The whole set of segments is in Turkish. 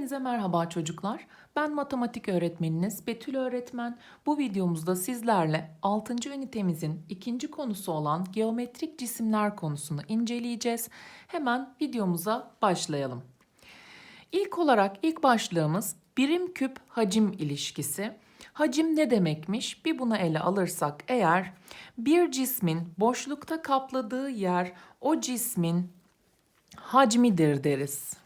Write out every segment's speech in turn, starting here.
Hepinize merhaba çocuklar. Ben matematik öğretmeniniz Betül öğretmen. Bu videomuzda sizlerle 6. ünitemizin ikinci konusu olan geometrik cisimler konusunu inceleyeceğiz. Hemen videomuza başlayalım. İlk olarak ilk başlığımız birim küp hacim ilişkisi. Hacim ne demekmiş? Bir bunu ele alırsak eğer bir cismin boşlukta kapladığı yer o cismin hacmidir deriz.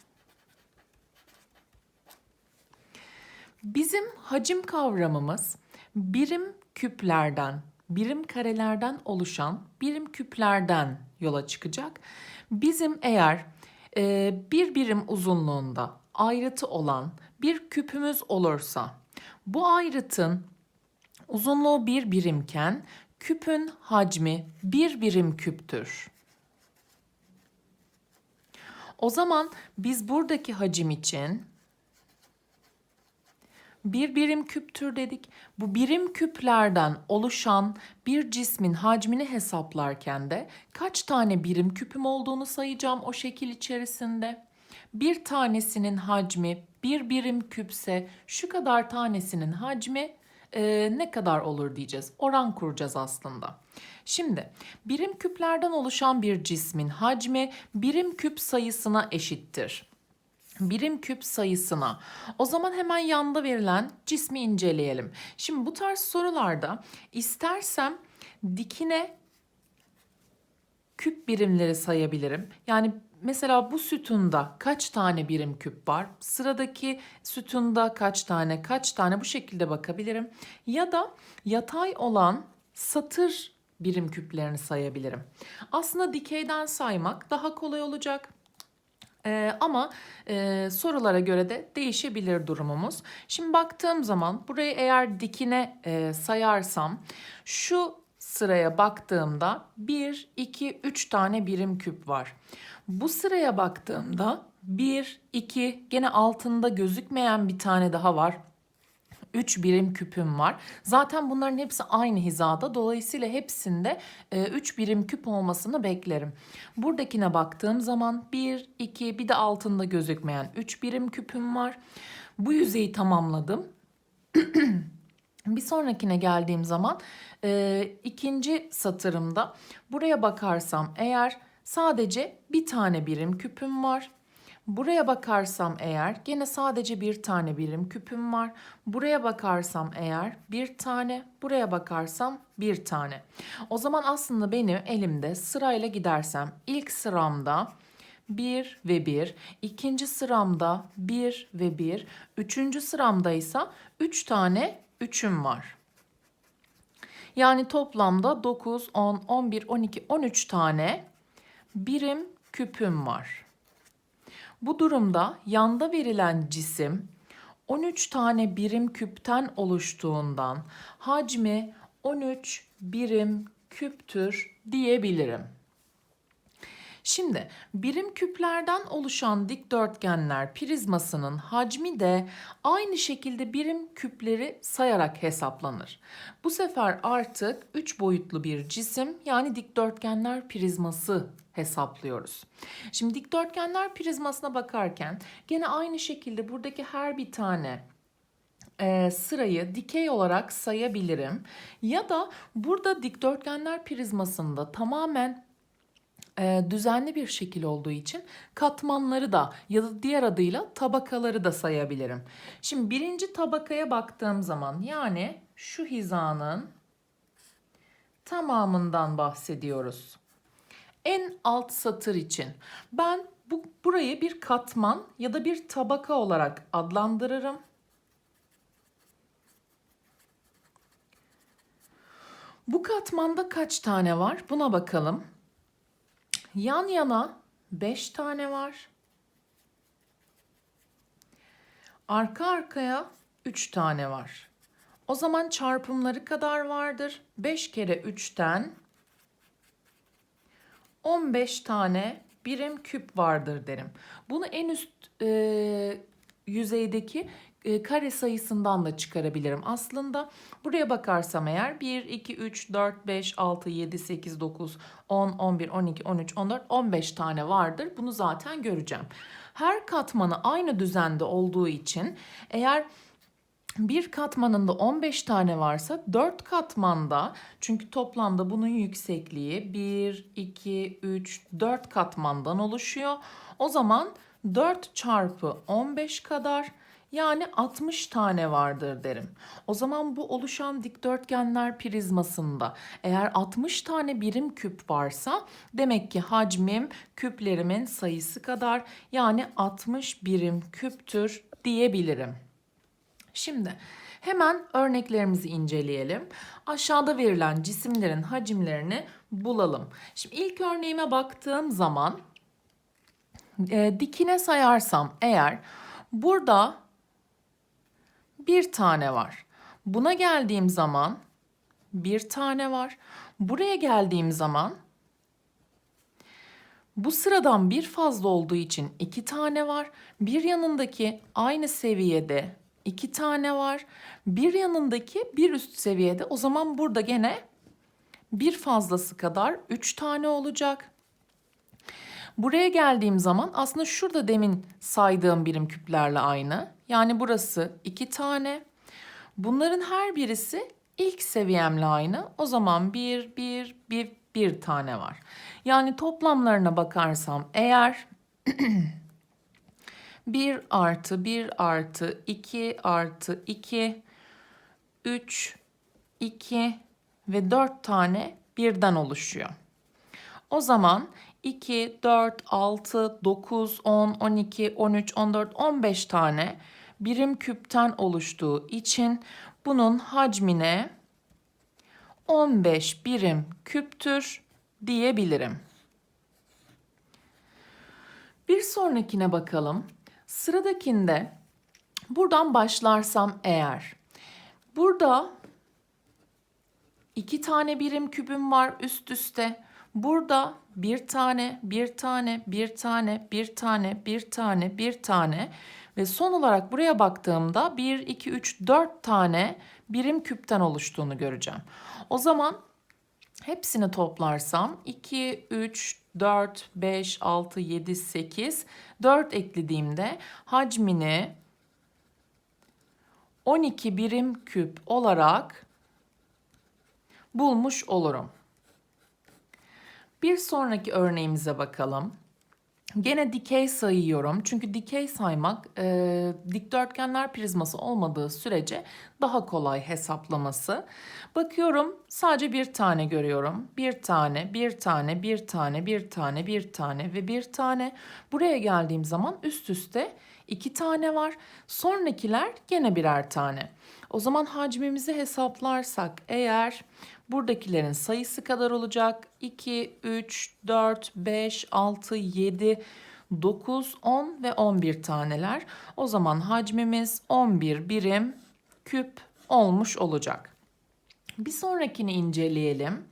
Bizim hacim kavramımız birim küplerden, birim karelerden oluşan birim küplerden yola çıkacak. Bizim eğer e, bir birim uzunluğunda ayrıtı olan bir küpümüz olursa bu ayrıtın uzunluğu bir birimken küpün hacmi bir birim küptür. O zaman biz buradaki hacim için bir birim küptür dedik. Bu birim küplerden oluşan bir cismin hacmini hesaplarken de kaç tane birim küpüm olduğunu sayacağım o şekil içerisinde. Bir tanesinin hacmi bir birim küpse şu kadar tanesinin hacmi e, ne kadar olur diyeceğiz. Oran kuracağız aslında. Şimdi birim küplerden oluşan bir cismin hacmi birim küp sayısına eşittir birim küp sayısına. O zaman hemen yanda verilen cismi inceleyelim. Şimdi bu tarz sorularda istersem dikine küp birimleri sayabilirim. Yani mesela bu sütunda kaç tane birim küp var? Sıradaki sütunda kaç tane, kaç tane bu şekilde bakabilirim. Ya da yatay olan satır birim küplerini sayabilirim. Aslında dikeyden saymak daha kolay olacak. Ee, ama e, sorulara göre de değişebilir durumumuz. Şimdi baktığım zaman burayı eğer dikine e, sayarsam şu sıraya baktığımda 1, 2, 3 tane birim küp var. Bu sıraya baktığımda 1, 2 gene altında gözükmeyen bir tane daha var. 3 birim küpüm var. Zaten bunların hepsi aynı hizada. Dolayısıyla hepsinde 3 e, birim küp olmasını beklerim. Buradakine baktığım zaman 1, 2 bir de altında gözükmeyen 3 birim küpüm var. Bu yüzeyi tamamladım. bir sonrakine geldiğim zaman e, ikinci satırımda buraya bakarsam eğer sadece bir tane birim küpüm var. Buraya bakarsam eğer gene sadece bir tane birim küpüm var. Buraya bakarsam eğer bir tane, buraya bakarsam bir tane. O zaman aslında benim elimde sırayla gidersem ilk sıramda 1 ve 1, ikinci sıramda 1 ve 1, üçüncü sıramda ise 3 tane 3'üm var. Yani toplamda 9, 10, 11, 12, 13 tane birim küpüm var. Bu durumda yanda verilen cisim 13 tane birim küpten oluştuğundan hacmi 13 birim küptür diyebilirim. Şimdi birim küplerden oluşan dikdörtgenler prizmasının hacmi de aynı şekilde birim küpleri sayarak hesaplanır. Bu sefer artık 3 boyutlu bir cisim yani dikdörtgenler prizması hesaplıyoruz. Şimdi dikdörtgenler prizmasına bakarken gene aynı şekilde buradaki her bir tane e, sırayı dikey olarak sayabilirim. Ya da burada dikdörtgenler prizmasında tamamen e, düzenli bir şekil olduğu için katmanları da ya da diğer adıyla tabakaları da sayabilirim. Şimdi birinci tabakaya baktığım zaman yani şu hizanın tamamından bahsediyoruz. En alt satır için ben bu burayı bir katman ya da bir tabaka olarak adlandırırım. Bu katmanda kaç tane var? Buna bakalım. Yan yana 5 tane var. Arka arkaya 3 tane var. O zaman çarpımları kadar vardır. 5 kere 3'ten 15 tane birim küp vardır derim. Bunu en üst e, yüzeydeki kare sayısından da çıkarabilirim. Aslında buraya bakarsam eğer 1, 2, 3, 4, 5, 6, 7, 8, 9, 10, 11, 12, 13, 14, 15 tane vardır. Bunu zaten göreceğim. Her katmanı aynı düzende olduğu için eğer bir katmanında 15 tane varsa 4 katmanda çünkü toplamda bunun yüksekliği 1, 2, 3, 4 katmandan oluşuyor. O zaman 4 çarpı 15 kadar yani 60 tane vardır derim. O zaman bu oluşan dikdörtgenler prizmasında eğer 60 tane birim küp varsa demek ki hacmim küplerimin sayısı kadar yani 60 birim küptür diyebilirim. Şimdi hemen örneklerimizi inceleyelim. Aşağıda verilen cisimlerin hacimlerini bulalım. Şimdi ilk örneğime baktığım zaman e, dikine sayarsam eğer burada bir tane var. Buna geldiğim zaman bir tane var. Buraya geldiğim zaman bu sıradan bir fazla olduğu için iki tane var. Bir yanındaki aynı seviyede iki tane var. Bir yanındaki bir üst seviyede. O zaman burada gene bir fazlası kadar üç tane olacak. Buraya geldiğim zaman aslında şurada demin saydığım birim küplerle aynı. Yani burası iki tane. Bunların her birisi ilk seviyemle aynı. O zaman bir, bir, bir, bir tane var. Yani toplamlarına bakarsam eğer 1 artı 1 artı 2 artı 2, 3, 2 ve 4 tane birden oluşuyor. O zaman 2, 4, 6, 9, 10, 12, 13, 14, 15 tane birim küpten oluştuğu için bunun hacmine 15 birim küptür diyebilirim. Bir sonrakine bakalım. Sıradakinde buradan başlarsam eğer burada iki tane birim kübüm var üst üste. Burada bir tane, bir tane, bir tane, bir tane, bir tane, bir tane ve son olarak buraya baktığımda 1, 2, 3, 4 tane birim küpten oluştuğunu göreceğim. O zaman hepsini toplarsam 2, 3, 4, 5, 6, 7, 8, 4 eklediğimde hacmini 12 birim küp olarak bulmuş olurum. Bir sonraki örneğimize bakalım. Gene dikey sayıyorum. Çünkü dikey saymak e, dikdörtgenler prizması olmadığı sürece daha kolay hesaplaması. Bakıyorum sadece bir tane görüyorum. Bir tane, bir tane, bir tane, bir tane, bir tane ve bir tane. Buraya geldiğim zaman üst üste iki tane var. Sonrakiler gene birer tane. O zaman hacmimizi hesaplarsak eğer buradakilerin sayısı kadar olacak. 2, 3, 4, 5, 6, 7, 9, 10 ve 11 taneler. O zaman hacmimiz 11 birim küp olmuş olacak. Bir sonrakini inceleyelim.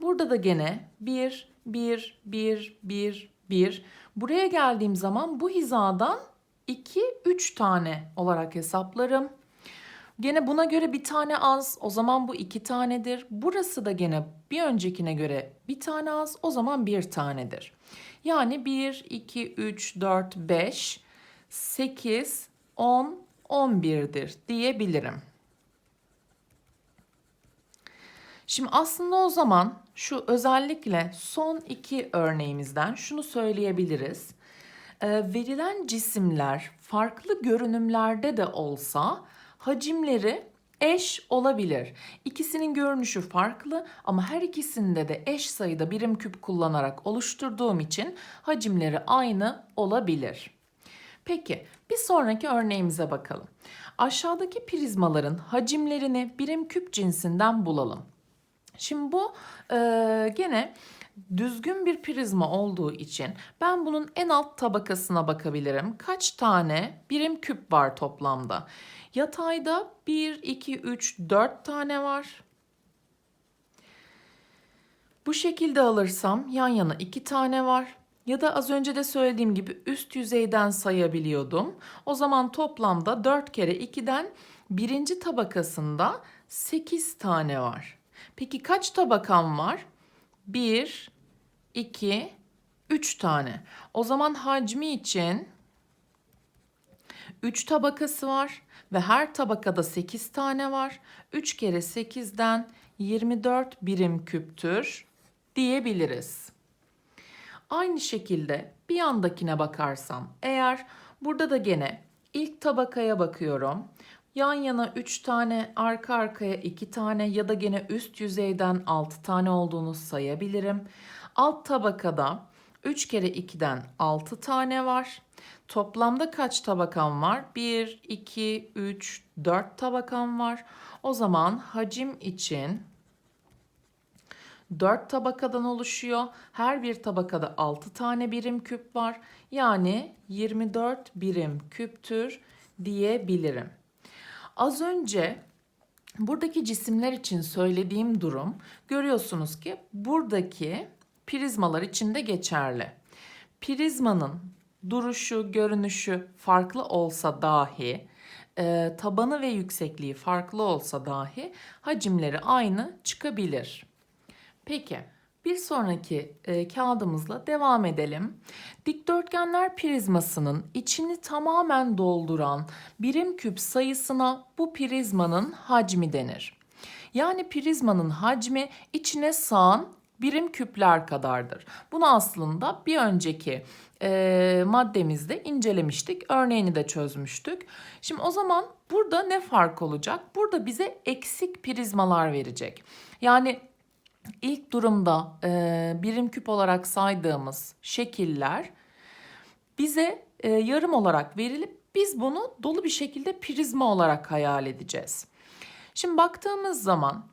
Burada da gene 1, 1, 1, 1, 1. Buraya geldiğim zaman bu hizadan 2, 3 tane olarak hesaplarım. Gene buna göre bir tane az. O zaman bu iki tanedir. Burası da gene bir öncekine göre bir tane az. O zaman bir tanedir. Yani 1, 2, 3, 4, 5, 8, 10, 11'dir diyebilirim. Şimdi aslında o zaman şu özellikle son iki örneğimizden şunu söyleyebiliriz. Ee, verilen cisimler farklı görünümlerde de olsa hacimleri eş olabilir. İkisinin görünüşü farklı ama her ikisinde de eş sayıda birim küp kullanarak oluşturduğum için hacimleri aynı olabilir. Peki bir sonraki örneğimize bakalım. Aşağıdaki prizmaların hacimlerini birim küp cinsinden bulalım. Şimdi bu e, gene düzgün bir prizma olduğu için ben bunun en alt tabakasına bakabilirim. Kaç tane birim küp var toplamda? Yatayda 1, 2, 3, 4 tane var. Bu şekilde alırsam yan yana 2 tane var. Ya da az önce de söylediğim gibi üst yüzeyden sayabiliyordum. O zaman toplamda 4 kere 2'den birinci tabakasında 8 tane var. Peki kaç tabakam var? 1, 2, 3 tane. O zaman hacmi için 3 tabakası var ve her tabakada 8 tane var. 3 kere 8'den 24 birim küptür diyebiliriz. Aynı şekilde bir yandakine bakarsam eğer burada da gene ilk tabakaya bakıyorum. Yan yana 3 tane, arka arkaya 2 tane ya da gene üst yüzeyden 6 tane olduğunu sayabilirim. Alt tabakada 3 kere 2'den 6 tane var. Toplamda kaç tabakam var? 1, 2, 3, 4 tabakam var. O zaman hacim için 4 tabakadan oluşuyor. Her bir tabakada 6 tane birim küp var. Yani 24 birim küptür diyebilirim. Az önce buradaki cisimler için söylediğim durum görüyorsunuz ki buradaki prizmalar için de geçerli. Prizmanın duruşu, görünüşü farklı olsa dahi, e, tabanı ve yüksekliği farklı olsa dahi hacimleri aynı çıkabilir. Peki bir sonraki e, kağıdımızla devam edelim. Dikdörtgenler prizmasının içini tamamen dolduran birim küp sayısına bu prizmanın hacmi denir. Yani prizmanın hacmi içine sığan birim küpler kadardır. Bunu aslında bir önceki e, maddemizde incelemiştik. Örneğini de çözmüştük. Şimdi o zaman burada ne fark olacak? Burada bize eksik prizmalar verecek. Yani İlk durumda e, birim küp olarak saydığımız şekiller bize e, yarım olarak verilip biz bunu dolu bir şekilde prizma olarak hayal edeceğiz. Şimdi baktığımız zaman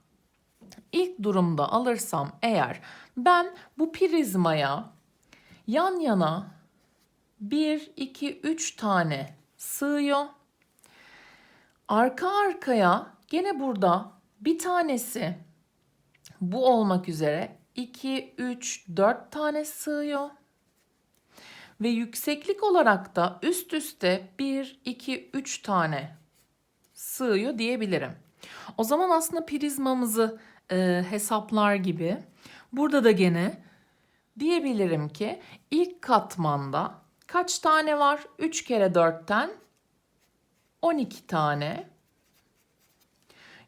ilk durumda alırsam eğer ben bu prizmaya yan yana 1, 2, 3 tane sığıyor. Arka arkaya gene burada bir tanesi bu olmak üzere 2, 3, 4 tane sığıyor. Ve yükseklik olarak da üst üste 1, 2, 3 tane sığıyor diyebilirim. O zaman aslında prizmamızı e, hesaplar gibi burada da gene diyebilirim ki ilk katmanda kaç tane var? 3 kere 4'ten 12 tane.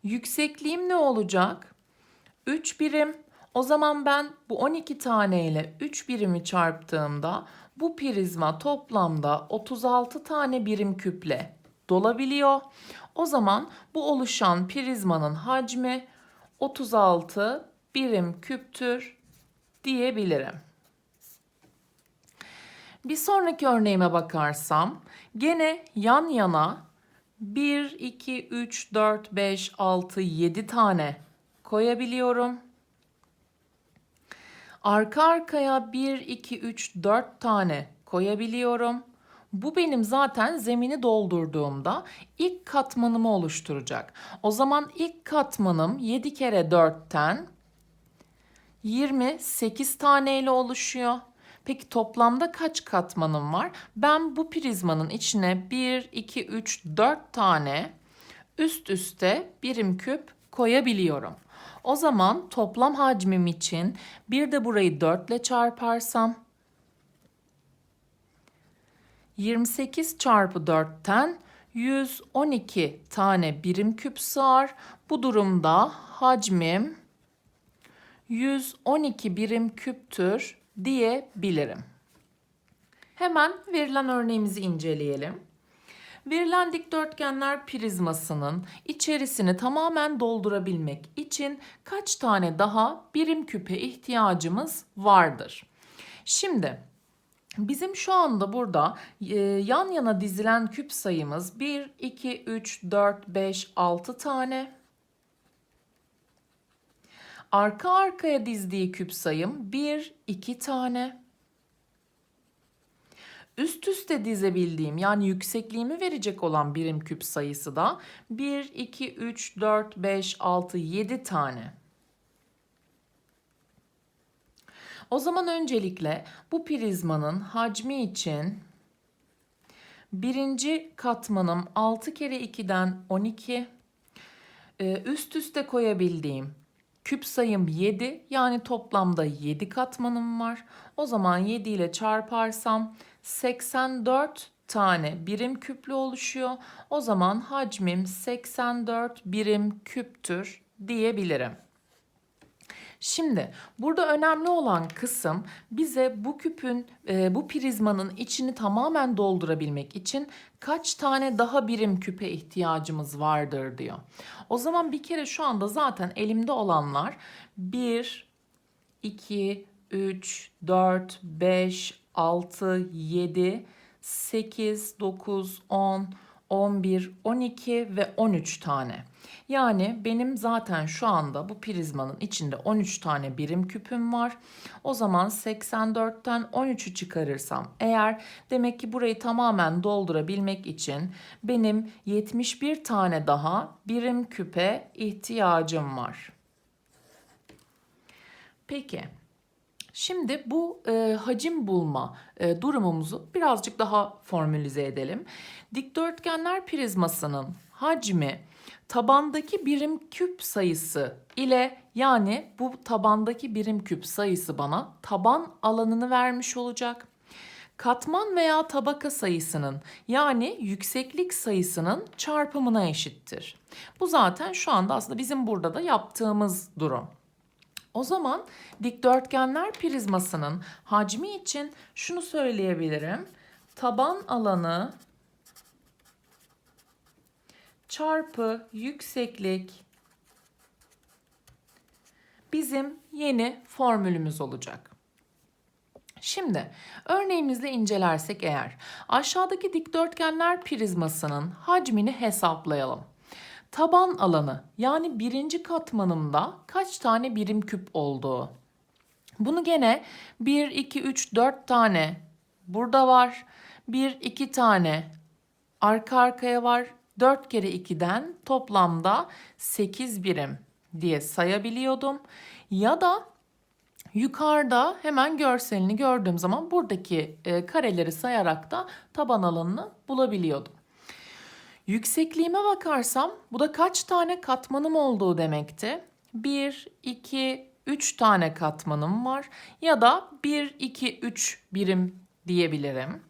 Yüksekliğim ne olacak? 3 birim. O zaman ben bu 12 tane ile 3 birimi çarptığımda bu prizma toplamda 36 tane birim küple dolabiliyor. O zaman bu oluşan prizmanın hacmi 36 birim küptür diyebilirim. Bir sonraki örneğime bakarsam gene yan yana 1, 2, 3, 4, 5, 6, 7 tane koyabiliyorum. Arka arkaya 1, 2, 3, 4 tane koyabiliyorum. Bu benim zaten zemini doldurduğumda ilk katmanımı oluşturacak. O zaman ilk katmanım 7 kere 4'ten 28 tane ile oluşuyor. Peki toplamda kaç katmanım var? Ben bu prizmanın içine 1, 2, 3, 4 tane üst üste birim küp koyabiliyorum. O zaman toplam hacmim için bir de burayı 4 ile çarparsam 28 çarpı 4'ten 112 tane birim küp sığar. Bu durumda hacmim 112 birim küptür diyebilirim. Hemen verilen örneğimizi inceleyelim. Verilen dikdörtgenler prizmasının içerisini tamamen doldurabilmek için kaç tane daha birim küpe ihtiyacımız vardır? Şimdi bizim şu anda burada e, yan yana dizilen küp sayımız 1, 2, 3, 4, 5, 6 tane. Arka arkaya dizdiği küp sayım 1, 2 tane üst üste dizebildiğim yani yüksekliğimi verecek olan birim küp sayısı da 1, 2, 3, 4, 5, 6, 7 tane. O zaman öncelikle bu prizmanın hacmi için birinci katmanım 6 kere 2'den 12. Ee, üst üste koyabildiğim küp sayım 7 yani toplamda 7 katmanım var. O zaman 7 ile çarparsam 84 tane birim küplü oluşuyor. O zaman hacmim 84 birim küptür diyebilirim. Şimdi burada önemli olan kısım bize bu küpün, e, bu prizmanın içini tamamen doldurabilmek için kaç tane daha birim küpe ihtiyacımız vardır diyor. O zaman bir kere şu anda zaten elimde olanlar 1, 2, 3, 4, 5, 6, 7, 8, 9, 10, 11, 12 ve 13 tane. Yani benim zaten şu anda bu prizmanın içinde 13 tane birim küpüm var. O zaman 84'ten 13'ü çıkarırsam eğer demek ki burayı tamamen doldurabilmek için benim 71 tane daha birim küpe ihtiyacım var. Peki Şimdi bu e, hacim bulma e, durumumuzu birazcık daha formülize edelim. Dikdörtgenler prizmasının hacmi tabandaki birim küp sayısı ile yani bu tabandaki birim küp sayısı bana taban alanını vermiş olacak. Katman veya tabaka sayısının yani yükseklik sayısının çarpımına eşittir. Bu zaten şu anda aslında bizim burada da yaptığımız durum. O zaman dikdörtgenler prizmasının hacmi için şunu söyleyebilirim. Taban alanı çarpı yükseklik bizim yeni formülümüz olacak. Şimdi örneğimizle incelersek eğer aşağıdaki dikdörtgenler prizmasının hacmini hesaplayalım. Taban alanı yani birinci katmanımda kaç tane birim küp olduğu. Bunu gene 1, 2, 3, 4 tane burada var. 1, 2 tane arka arkaya var. 4 kere 2'den toplamda 8 birim diye sayabiliyordum. Ya da yukarıda hemen görselini gördüğüm zaman buradaki e, kareleri sayarak da taban alanını bulabiliyordum. Yüksekliğime bakarsam bu da kaç tane katmanım olduğu demekti. 1, 2, 3 tane katmanım var ya da 1, 2, 3 birim diyebilirim.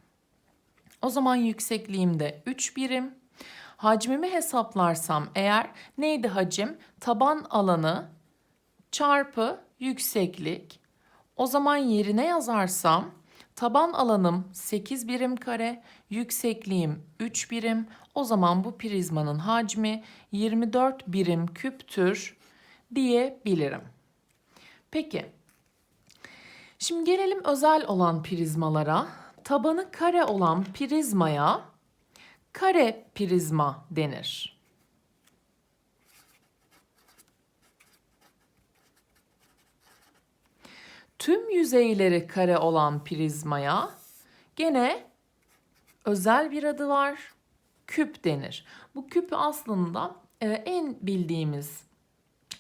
O zaman yüksekliğimde 3 birim. Hacmimi hesaplarsam eğer neydi hacim? Taban alanı çarpı yükseklik. O zaman yerine yazarsam taban alanım 8 birim kare, yüksekliğim 3 birim. O zaman bu prizmanın hacmi 24 birim küptür diyebilirim. Peki. Şimdi gelelim özel olan prizmalara. Tabanı kare olan prizmaya kare prizma denir. Tüm yüzeyleri kare olan prizmaya gene özel bir adı var. Küp denir. Bu küp aslında e, en bildiğimiz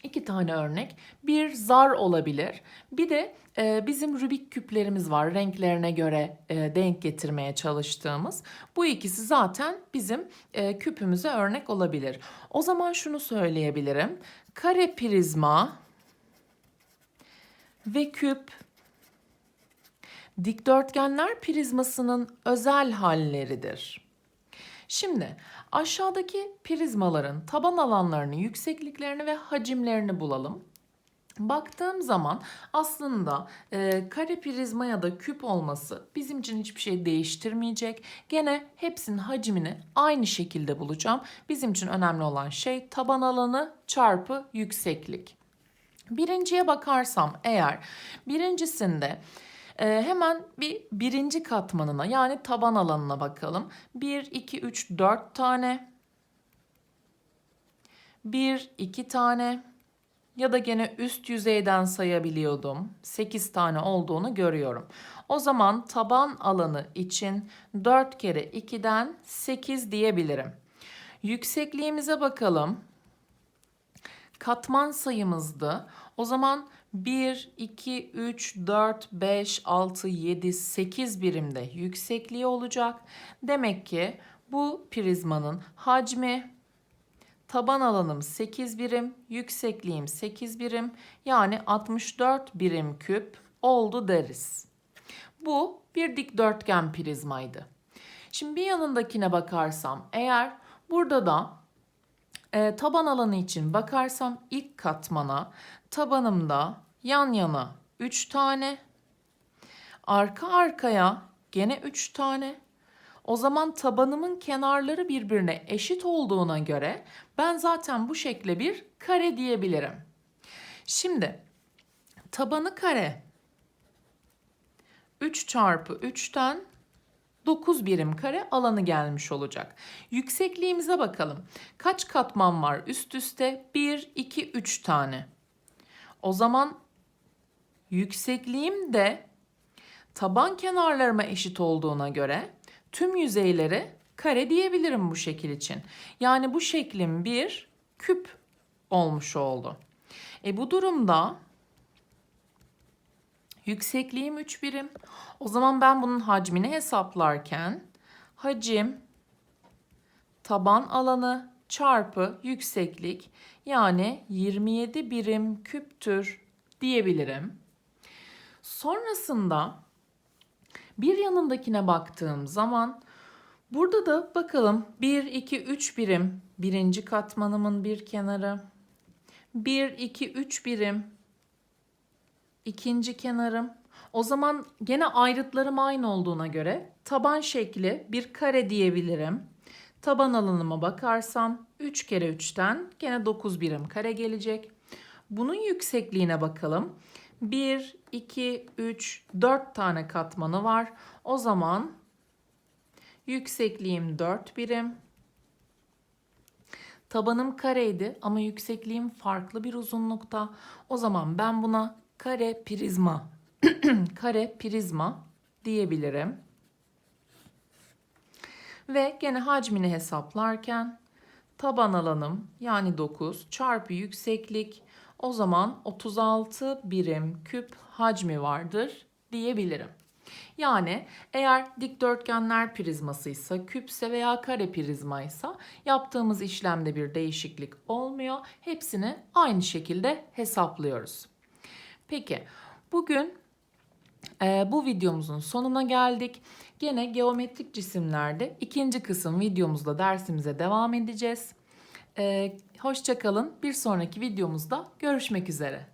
iki tane örnek. Bir zar olabilir. Bir de e, bizim Rubik küplerimiz var. Renklerine göre e, denk getirmeye çalıştığımız. Bu ikisi zaten bizim e, küpümüze örnek olabilir. O zaman şunu söyleyebilirim. Kare prizma ve küp dikdörtgenler prizmasının özel halleridir. Şimdi aşağıdaki prizmaların taban alanlarını, yüksekliklerini ve hacimlerini bulalım. Baktığım zaman aslında e, kare prizma ya da küp olması bizim için hiçbir şey değiştirmeyecek. Gene hepsinin hacmini aynı şekilde bulacağım. Bizim için önemli olan şey taban alanı çarpı yükseklik. Birinciye bakarsam eğer birincisinde e, hemen bir birinci katmanına yani taban alanına bakalım. 1, 2, 3, 4 tane. 1, 2 tane. Ya da gene üst yüzeyden sayabiliyordum. 8 tane olduğunu görüyorum. O zaman taban alanı için 4 kere 2'den 8 diyebilirim. Yüksekliğimize bakalım. Katman sayımızdı. O zaman 1, 2, 3, 4, 5, 6, 7, 8 birimde yüksekliği olacak. Demek ki bu prizmanın hacmi taban alanım 8 birim, yüksekliğim 8 birim yani 64 birim küp oldu deriz. Bu bir dikdörtgen prizmaydı. Şimdi bir yanındakine bakarsam eğer burada da e, taban alanı için bakarsam ilk katmana tabanımda yan yana 3 tane, arka arkaya gene 3 tane. O zaman tabanımın kenarları birbirine eşit olduğuna göre ben zaten bu şekle bir kare diyebilirim. Şimdi tabanı kare 3 çarpı 3'ten 9 birim kare alanı gelmiş olacak. Yüksekliğimize bakalım. Kaç katman var üst üste? 1, 2, 3 tane. O zaman yüksekliğim de taban kenarlarıma eşit olduğuna göre tüm yüzeyleri kare diyebilirim bu şekil için. Yani bu şeklin bir küp olmuş oldu. E bu durumda Yüksekliğim 3 birim. O zaman ben bunun hacmini hesaplarken hacim taban alanı çarpı yükseklik yani 27 birim küptür diyebilirim. Sonrasında bir yanındakine baktığım zaman burada da bakalım 1, 2, 3 birim birinci katmanımın bir kenarı. 1, 2, 3 birim ikinci kenarım. O zaman gene ayrıtlarım aynı olduğuna göre taban şekli bir kare diyebilirim. Taban alanıma bakarsam 3 kere 3'ten gene 9 birim kare gelecek. Bunun yüksekliğine bakalım. 1, 2, 3, 4 tane katmanı var. O zaman yüksekliğim 4 birim. Tabanım kareydi ama yüksekliğim farklı bir uzunlukta. O zaman ben buna kare prizma kare prizma diyebilirim. Ve gene hacmini hesaplarken taban alanım yani 9 çarpı yükseklik o zaman 36 birim küp hacmi vardır diyebilirim. Yani eğer dikdörtgenler prizmasıysa, küpse veya kare prizmaysa yaptığımız işlemde bir değişiklik olmuyor. Hepsini aynı şekilde hesaplıyoruz. Peki bugün e, bu videomuzun sonuna geldik. Gene geometrik cisimlerde ikinci kısım videomuzda dersimize devam edeceğiz. E, Hoşçakalın. Bir sonraki videomuzda görüşmek üzere.